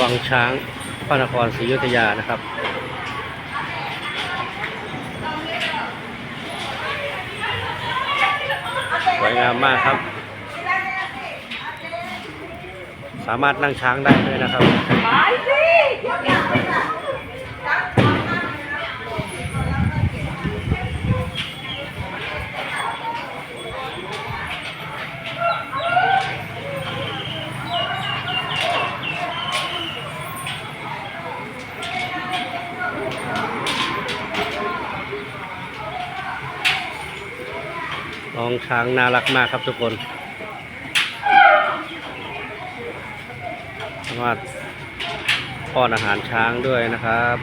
วังช้างพระนครศรีอยุธยานะครับสวยงามมากครับ สามารถนั่งช้างได้ด้วยนะครับ น้องช้างน่ารักมากครับทุกคนสามารถป้อนอาหารช้างด้วยนะครับ